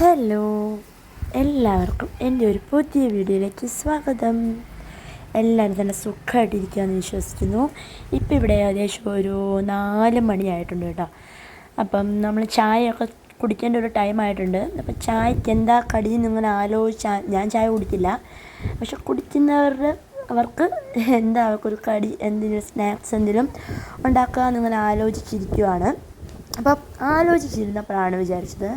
Hello എല്ലാവർക്കും എന്റെ ഒരു പുതിയ വീഡിയോയിലേക്ക് സ്വാഗതം. എല്ലാവരും തന്നെ സുഖമായിട്ടിരിക്കുകയെന്ന് വിശ്വസിക്കുന്നു. ഇപ്പം ഇവിടെ ഏകദേശം ഒരു നാല് മണിയായിട്ടുണ്ട് കേട്ടോ. അപ്പം നമ്മൾ ചായയൊക്കെ കുടിക്കേണ്ട ഒരു ടൈം ആയിട്ടുണ്ട്. അപ്പം ചായക്ക് എന്താ കടി എന്നിങ്ങനെ ആലോചിച്ചാൽ ഞാൻ ചായ കുടിക്കില്ല. പക്ഷെ കുടിക്കുന്നവരുടെ അവർക്ക് എന്താ അവർക്കൊരു കടി എന്തെങ്കിലും സ്നാക്സ് എന്തെങ്കിലും ഉണ്ടാക്കുക എന്നിങ്ങനെ ആലോചിച്ചിരിക്കുവാണ്. അപ്പം ആലോചിച്ചിരുന്നപ്പോഴാണ് വിചാരിച്ചത്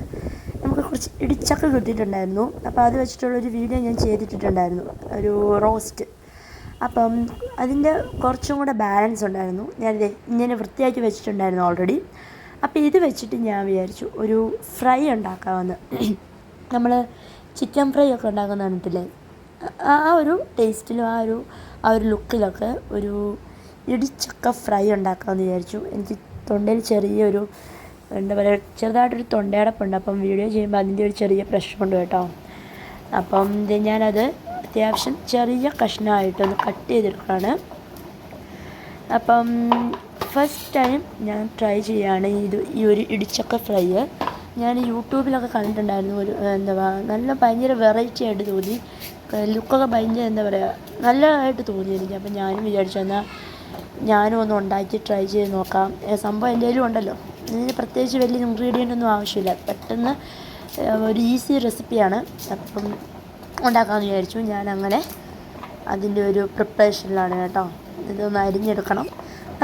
കുറച്ച് ഇടിച്ചക്ക കിട്ടിയിട്ടുണ്ടായിരുന്നു. അപ്പോൾ അത് വെച്ചിട്ടുള്ളൊരു വീഡിയോ ഞാൻ ചെയ്തിട്ടുണ്ടായിരുന്നു ഒരു റോസ്റ്റ് അപ്പം അതിന്റെ കുറച്ചും കൂടെ ബാലൻസ് ഉണ്ടായിരുന്നു. ഞാനിത് ഇങ്ങനെ വൃത്തിയാക്കി വെച്ചിട്ടുണ്ടായിരുന്നു ഓൾറെഡി അപ്പോൾ ഇത് വെച്ചിട്ട് ഞാൻ വിചാരിച്ചു ഒരു ഫ്രൈ ഉണ്ടാക്കാമെന്ന്. നമ്മൾ ചിക്കൻ ഫ്രൈ ഒക്കെ ഉണ്ടാക്കുന്ന ആ ഒരു ടേസ്റ്റിലും ആ ഒരു ആ ഒരു ലുക്കിലൊക്കെ ഒരു ഇടിച്ചക്ക ഫ്രൈ ഉണ്ടാക്കാമെന്ന് വിചാരിച്ചു. എനിക്ക് തൊണ്ടയിൽ ചെറിയൊരു എന്താ പറയുക ചെറുതായിട്ടൊരു തൊണ്ടയടപ്പുണ്ട്. അപ്പം വീഡിയോ ചെയ്യുമ്പോൾ അതിന്റെ ഒരു ചെറിയ പ്രശ്നമുണ്ട് കേട്ടോ. അപ്പം ഇത് ഞാനത് അത്യാവശ്യം ചെറിയ കഷ്ണമായിട്ടൊന്ന് കട്ട് ചെയ്തെടുക്കുകയാണ്. അപ്പം ഫസ്റ്റ് ടൈം ഞാൻ ട്രൈ ചെയ്യുകയാണ് ഇത് ഈ ഒരു ഇടിച്ചക്ക ഫ്രൈ ഞാൻ യൂട്യൂബിലൊക്കെ കണ്ടിട്ടുണ്ടായിരുന്നു ഒരു എന്താ നല്ല ഭയങ്കര വെറൈറ്റി ആയിട്ട് തോന്നി. ലുക്കൊക്കെ ഭയങ്കര എന്താ പറയുക നല്ലതായിട്ട് തോന്നി എനിക്ക്. അപ്പം ഞാനും വിചാരിച്ചു എന്നാൽ ഞാനും ഒന്ന് ഉണ്ടാക്കി ട്രൈ ചെയ്ത് നോക്കാം. സംഭവം എന്റെ കയ്യിലും ഉണ്ടല്ലോ. ഇതിന് പ്രത്യേകിച്ച് വലിയ ഇൻഗ്രീഡിയന്റ് ഒന്നും ആവശ്യമില്ല. പെട്ടെന്ന് ഒരു ഈസി റെസിപ്പിയാണ് അപ്പം ഉണ്ടാക്കാമെന്ന് വിചാരിച്ചു. ഞാൻ അങ്ങനെ അതിന്റെ ഒരു പ്രിപ്പറേഷനിലാണ് കേട്ടോ. ഇതൊന്ന് അരിഞ്ഞെടുക്കണം.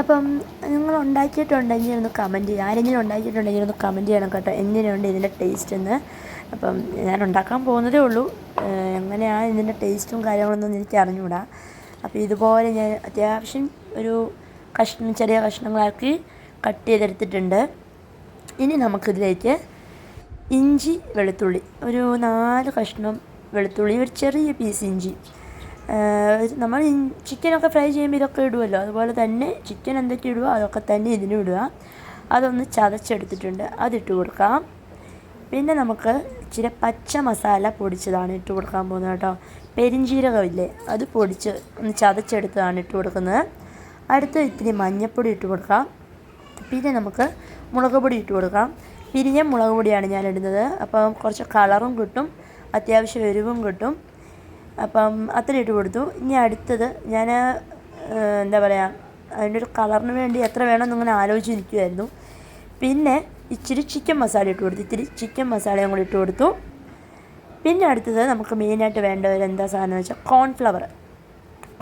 അപ്പം നിങ്ങൾ ഉണ്ടാക്കിയിട്ടുണ്ടെങ്കിൽ ഒന്ന് കമന്റ് ചെയ്യുക ആരെങ്കിലും ഉണ്ടാക്കിയിട്ടുണ്ടെങ്കിൽ ഒന്ന് കമന്റ് ചെയ്യണം കേട്ടോ. എങ്ങനെയുണ്ട് ഇതിന്റെ ടേസ്റ്റ് എന്ന്. അപ്പം ഞാൻ ഉണ്ടാക്കാൻ പോകുന്നതേ ഉള്ളൂ. എങ്ങനെയാണ് ഇതിന്റെ ടേസ്റ്റും കാര്യങ്ങളൊന്നും എനിക്ക് അറിഞ്ഞുകൂടാ അപ്പോൾ ഇതുപോലെ ഞാൻ അത്യാവശ്യം ഒരു കഷ്ണം ചെറിയ കഷ്ണങ്ങളാക്കി കട്ട് ചെയ്തെടുത്തിട്ടുണ്ട്. ഇനി നമുക്കിതിലേക്ക് ഇഞ്ചി വെളുത്തുള്ളി. ഒരു നാല് കഷ്ണം വെളുത്തുള്ളി ഒരു ചെറിയ പീസ് ഇഞ്ചി. നമ്മൾ ചിക്കനൊക്കെ ഫ്രൈ ചെയ്യുമ്പോൾ ഇതൊക്കെ ഇടുമല്ലോ അതുപോലെ തന്നെ ചിക്കൻ എന്തൊക്കെ ഇടുക അതൊക്കെ തന്നെ ഇതിനും ഇടുക. അതൊന്ന് ചതച്ചെടുത്തിട്ടുണ്ട്. അതിട്ട് കൊടുക്കാം. പിന്നെ നമുക്ക് ഇച്ചിരി പച്ച മസാല പൊടിച്ചതാണ് ഇട്ട് കൊടുക്കാൻ പോകുന്നത് കേട്ടോ. പെരിഞ്ചീരകമില്ലേ അത് പൊടിച്ച് ഒന്ന് ചതച്ചെടുത്തതാണ് ഇട്ട് കൊടുക്കുന്നത്. അടുത്ത് ഇത്തിരി മഞ്ഞൾപ്പൊടി ഇട്ട് കൊടുക്കാം. പിന്നെ നമുക്ക് മുളക് പൊടി ഇട്ട് കൊടുക്കാം. പിരിഞ്ഞ മുളക് പൊടിയാണ് ഞാൻ ഇടുന്നത്. അപ്പം കുറച്ച് കളറും കിട്ടും അത്യാവശ്യം എരിവും കിട്ടും. അപ്പം അത്ര ഇട്ട് കൊടുത്തു. ഇനി അടുത്തത് ഞാൻ എന്താ പറയുക അതിന്റെ ഒരു കളറിന് വേണ്ടി എത്ര വേണമെന്ന് ഇങ്ങനെ ആലോചിച്ചിരിക്കുമായിരുന്നു പിന്നെ ഇച്ചിരി ചിക്കൻ മസാല ഇട്ട് കൊടുത്തു. ഇത്തിരി ചിക്കൻ മസാലയും കൂടി ഇട്ട് കൊടുത്തു. പിന്നെ അടുത്തത് നമുക്ക് മെയിനായിട്ട് വേണ്ട ഒരു എന്താ സാധനം എന്ന് വെച്ചാൽ കോൺഫ്ലവർ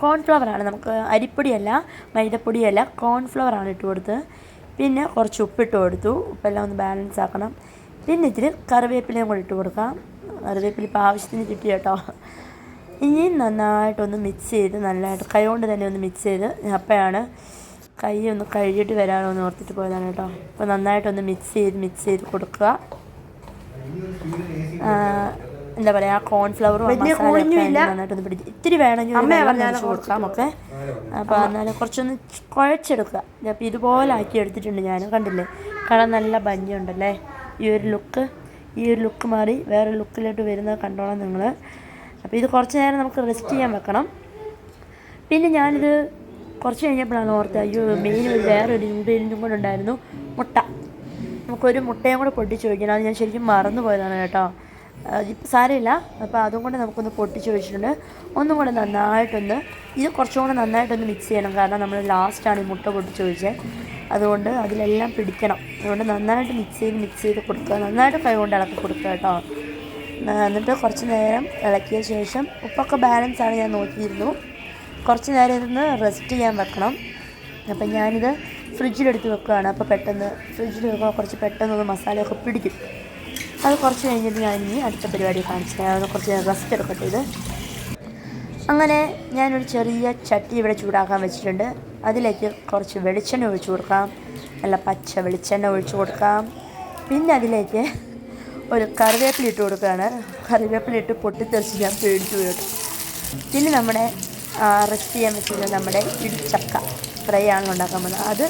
കോൺഫ്ലവറാണ് നമുക്ക് അരിപ്പൊടിയല്ല മൈദപ്പൊടിയല്ല കോൺഫ്ലവറാണ് ഇട്ട് കൊടുത്തത്. പിന്നെ കുറച്ച് ഉപ്പിട്ട് കൊടുത്തു. ഉപ്പെല്ലാം ഒന്ന് ബാലൻസ് ആക്കണം. പിന്നെ ഇതിൽ കറിവേപ്പിലയും കൂടി ഇട്ട് കൊടുക്കാം. കറിവേപ്പില ഇപ്പോൾ ആവശ്യത്തിന് കിട്ടി കേട്ടോ. ഇനി നന്നായിട്ടൊന്ന് മിക്സ് ചെയ്ത് നല്ലതായിട്ട് കൈ കൊണ്ട് തന്നെ ഒന്ന് മിക്സ് ചെയ്ത് അപ്പോഴാണ് കൈ ഒന്ന് കഴുകിയിട്ട് വരാനോ എന്ന് ഓർത്തിട്ട് പോയതാണ് കേട്ടോ. അപ്പോൾ നന്നായിട്ടൊന്ന് മിക്സ് ചെയ്ത് മിക്സ് ചെയ്ത് കൊടുക്കുക. എന്താ പറയുക കോൺഫ്ലവറും നന്നായിട്ടൊന്ന് പിടിച്ച് ഇത്തിരി വേണമെങ്കിൽ കൊടുക്കാം ഒക്കെ. അപ്പോൾ എന്നാലും കുറച്ചൊന്ന് കുഴച്ചെടുക്കുക. അപ്പോൾ ഇതുപോലെ ആക്കി എടുത്തിട്ടുണ്ട് ഞാൻ കണ്ടില്ലേ? കളർ നല്ല ഭംഗിയുണ്ടല്ലേ? ഈ ഒരു ലുക്ക് ഈ ഒരു ലുക്ക് മാറി വേറെ ലുക്കിലോട്ട് വരുന്നത് കണ്ടോളാം നിങ്ങൾ അപ്പോൾ ഇത് കുറച്ച് നേരം നമുക്ക് റെസ്റ്റ് ചെയ്യാൻ വെക്കണം. പിന്നെ ഞാനിത് കുറച്ച് കഴിഞ്ഞപ്പോഴാണ് ഓർത്തത് അയ്യോ മെയിൻ ഒരു വേറൊരു ഇൻഗ്രീഡിയന്റും കൂടെ ഉണ്ടായിരുന്നു മുട്ട. നമുക്കൊരു മുട്ടയും കൂടെ പൊട്ടിച്ച് വയ്ക്കണം അത് ഞാൻ ശരിക്കും മറന്നു പോയതാണ് കേട്ടോ. സാരമില്ല. അപ്പോൾ അതും കൂടെ നമുക്കൊന്ന് പൊട്ടിച്ച് വെച്ചിട്ടുണ്ട്. ഒന്നും കൂടെ നന്നായിട്ടൊന്ന് ഇത് കുറച്ചും കൂടെ നന്നായിട്ടൊന്ന് മിക്സ് ചെയ്യണം. കാരണം നമ്മൾ ലാസ്റ്റാണ് ഈ മുട്ട പൊട്ടിച്ച് ഒഴിച്ചത് അതുകൊണ്ട് അതിലെല്ലാം പിടിക്കണം. അതുകൊണ്ട് നന്നായിട്ട് മിക്സ് ചെയ്ത് മിക്സ് ചെയ്ത് കൊടുക്കുക. നന്നായിട്ട് കൈ കൊണ്ട് ഇളക്കി കൊടുക്കുക കേട്ടോ. എന്നിട്ട് കുറച്ച് നേരം ഇളക്കിയ ശേഷം ഉപ്പൊക്കെ ബാലൻസ് ആണ് ഞാൻ നോക്കിയിരുന്നു. കുറച്ച് നേരം ഇതൊന്ന് റെസ്റ്റ് ചെയ്യാൻ വെക്കണം. അപ്പം ഞാനിത് ഫ്രിഡ്ജിലെടുത്ത് വെക്കുകയാണ്. അപ്പോൾ പെട്ടെന്ന് ഫ്രിഡ്ജിൽ വെക്കുമ്പോൾ കുറച്ച് പെട്ടെന്നൊന്ന് മസാലയൊക്കെ പിടിക്കും. അത് കുറച്ച് കഴിഞ്ഞിട്ട് ഞാൻ ഇനി അടുത്ത പരിപാടി കാണിച്ചു തരാം. കുറച്ച് റെസ്റ്റ് എടുക്കട്ടെ ഇത്. അങ്ങനെ ഞാനൊരു ചെറിയ ചട്ടി ഇവിടെ ചൂടാക്കാൻ വെച്ചിട്ടുണ്ട്. അതിലേക്ക് കുറച്ച് വെളിച്ചെണ്ണ ഒഴിച്ചു കൊടുക്കാം. നല്ല പച്ച വെളിച്ചെണ്ണ ഒഴിച്ചു കൊടുക്കാം. പിന്നെ അതിലേക്ക് ഒരു കറിവേപ്പില ഇട്ട് കൊടുക്കുകയാണ്. കറിവേപ്പില ഇട്ട് പൊട്ടിത്തെറിച്ച് ഞാൻ പേടിച്ചു പോയിട്ട് പിന്നെ നമ്മുടെ റെസ്റ്റ് ചെയ്യാൻ വെച്ചിരുന്ന നമ്മുടെ ഇടിച്ചക്ക ഫ്രൈ ആണ് ഉണ്ടാക്കാൻ പോകുന്നത്. അത്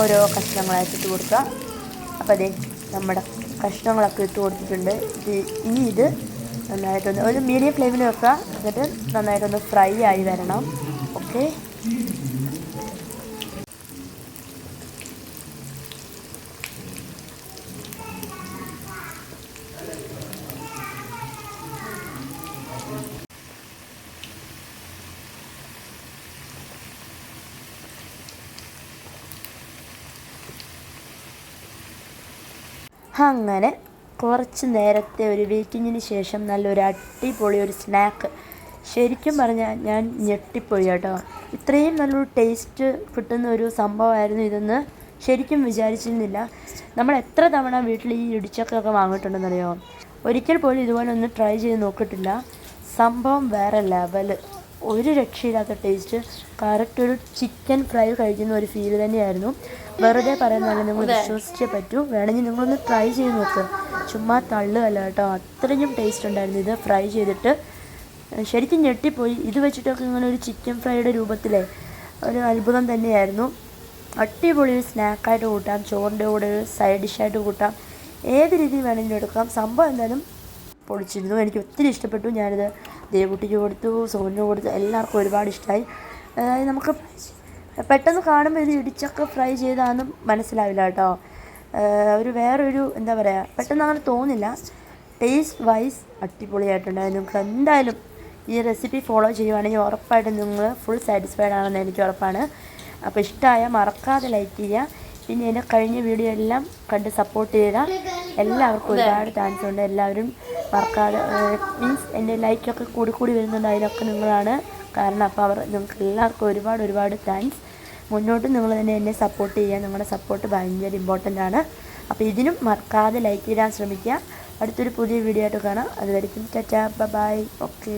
ഓരോ കഷ്ണങ്ങളായിട്ട് കൊടുക്കുക. അപ്പോൾ അതെ നമ്മുടെ കഷ്ണങ്ങളൊക്കെ ഇട്ട് കൊടുത്തിട്ടുണ്ട്. ഇത് ഇനി ഇത് നന്നായിട്ടൊന്ന് ഒരു മീഡിയം ഫ്ലെയിമിൽ വെക്കുക. എന്നിട്ട് നന്നായിട്ടൊന്ന് ഫ്രൈ ആയി വരണം. ഓക്കെ അങ്ങനെ കുറച്ച് നേരത്തെ ഒരു വെയിറ്റിങ്ങിന് ശേഷം നല്ലൊരു അടിപൊളി ഒരു സ്നാക്ക് ശരിക്കും പറഞ്ഞാൽ ഞാൻ ഞെട്ടിപ്പോയി കേട്ടോ. ഇത്രയും നല്ലൊരു ടേസ്റ്റ് കിട്ടുന്ന ഒരു സംഭവമായിരുന്നു ഇതെന്ന് ശരിക്കും വിചാരിച്ചിരുന്നില്ല. നമ്മൾ എത്ര തവണ വീട്ടിൽ ഈ ഇടിച്ചക്കൊക്കെ വാങ്ങിയിട്ടുണ്ടെന്നറിയോ? ഒരിക്കൽ പോലും ഇതുപോലെ ഒന്ന് ട്രൈ ചെയ്ത് നോക്കിയിട്ടില്ല. സംഭവം വേറെ ലെവൽ ഒരു രക്ഷയില്ലാത്ത ടേസ്റ്റ് കറക്റ്റ് ഒരു ചിക്കൻ ഫ്രൈ കഴിക്കുന്ന ഒരു ഫീൽ തന്നെയായിരുന്നു. വെറുതെ പറയുന്നതല്ല നിങ്ങൾ വിശ്വസിച്ചേ പറ്റൂ. വേണമെങ്കിൽ നിങ്ങളൊന്ന് ട്രൈ ചെയ്ത് നോക്ക്. ചുമ്മാ തള്ളുകയല്ല കേട്ടോ. അത്രയും ടേസ്റ്റ് ഉണ്ടായിരുന്നു. ഇത് ഫ്രൈ ചെയ്തിട്ട് ശരിക്കും ഞെട്ടിപ്പോയി. ഇത് വെച്ചിട്ടൊക്കെ ഇങ്ങനെ ഒരു ചിക്കൻ ഫ്രൈയുടെ രൂപത്തിലെ ഒരു അത്ഭുതം തന്നെയായിരുന്നു. അടിപൊളി ഒരു സ്നാക്കായിട്ട് കൂട്ടാം. ചോറിന്റെ കൂടെ ഒരു സൈഡ് ഡിഷായിട്ട് കൂട്ടാം. ഏത് രീതിയിൽ വേണമെങ്കിലും എടുക്കാം. സംഭവം എന്തായാലും പൊളിച്ചിരുന്നു. എനിക്ക് ഒത്തിരി ഇഷ്ടപ്പെട്ടു. ഞാനിത് ദേവുട്ടിക്ക് കൊടുത്തു സോനിന് കൊടുത്തു. എല്ലാവർക്കും ഒരുപാട് ഇഷ്ടമായി അതായത് നമുക്ക് പെട്ടെന്ന് കാണുമ്പോൾ ഇത് ഇടിച്ചൊക്കെ ഫ്രൈ ചെയ്താണെന്ന് മനസ്സിലാവില്ല കേട്ടോ. ഒരു വേറൊരു എന്താ പറയുക പെട്ടെന്ന് അങ്ങനെ തോന്നില്ല. ടേസ്റ്റ് വൈസ് അടിപൊളിയായിട്ടുണ്ടായിരുന്നു നിങ്ങൾക്ക് എന്തായാലും ഈ റെസിപ്പി ഫോളോ ചെയ്യുവാണെങ്കിൽ ഉറപ്പായിട്ടും നിങ്ങൾ ഫുൾ സാറ്റിസ്ഫൈഡ് ആണെന്ന് എനിക്ക് ഉറപ്പാണ്. അപ്പോൾ ഇഷ്ടമായ മറക്കാതെ ലൈക്ക് ചെയ്യുക. പിന്നെ എന്റെ കഴിഞ്ഞ വീഡിയോ എല്ലാം കണ്ട് സപ്പോർട്ട് ചെയ്ത എല്ലാവർക്കും ഒരുപാട് താങ്ക്സ് ഉണ്ട്. എല്ലാവരും മറക്കാതെ മീൻസ് എന്റെ ലൈക്കൊക്കെ കൂടി കൂടി വരുന്നുണ്ട്. അതിലൊക്കെ നിങ്ങളാണ് കാരണം. അപ്പോൾ അവർ നിങ്ങൾക്ക് എല്ലാവർക്കും ഒരുപാട് ഒരുപാട് താങ്ക്സ് മുന്നോട്ട് നിങ്ങൾ തന്നെ എന്നെ സപ്പോർട്ട് ചെയ്യുക. നിങ്ങളുടെ സപ്പോർട്ട് ഭയങ്കര ഇമ്പോർട്ടന്റ് ആണ്. അപ്പോൾ ഇതിനും മറക്കാതെ ലൈക്ക് ചെയ്യാൻ ശ്രമിക്കുക. അടുത്തൊരു പുതിയ വീഡിയോ ആയിട്ട് കാണാം. അതുവരെയും ടാറ്റാ ബൈ ഓക്കെ